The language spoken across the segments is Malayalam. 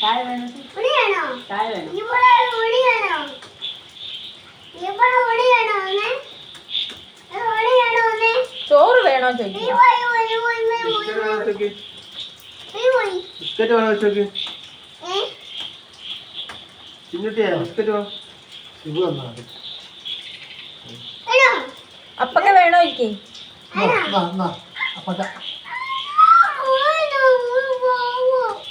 ചായ വേണം? ചായ വേണം? ചോറ് വേണോ ചോദിക്കും? ബിസ്ക്കറ്റ് വേണം ഏ? ചിന്നുട്ടിയാ ബിസ്ക്കറ്റ് വേണം? ശിവു എന്നാ അപ്പൊക്കെ വേണോ എന്നാ. അപ്പക്ക.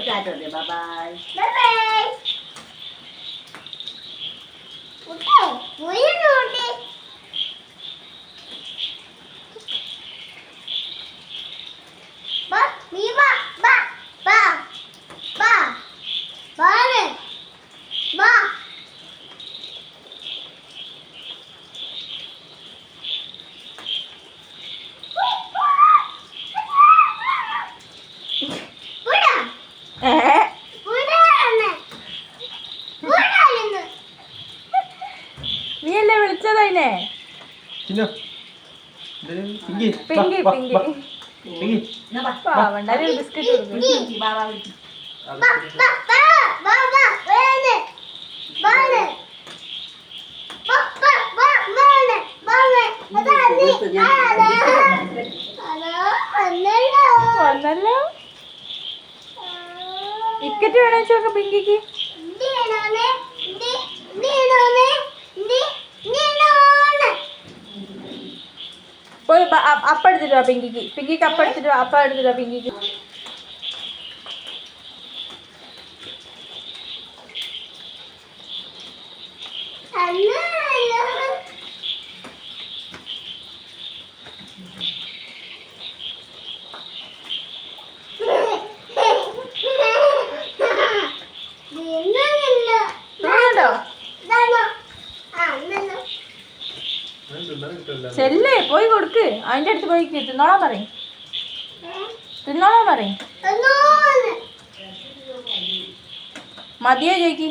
ടാറ്റ ബൈ ഏ ചിന്നു പിങ്കി പിങ്കി പിങ്കി വാ, പിങ്കി വാ, ഇക്കറ്റ് വേണോ ബാ പാവണ്ട போய் அப்பா எடுத்துட்டு வா பிங்கிக்கு. பிங்கிக்கு அப்பா எடுத்துட்டு வா அப்பா எடுத்துட்டு வா பிங்கிக்கு. ചെല്ലേ പോയി കൊടുക്ക് അതിന്റെ അടുത്ത് പോയി തിന്നോളാൻ പറയും തിന്നോളാൻ പറയും മതിയോ ചോയ്ക്ക്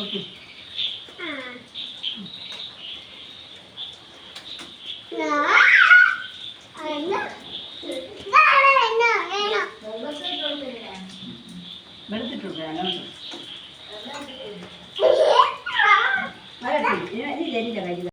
ഓക്കെ 就这样样。你你你来来。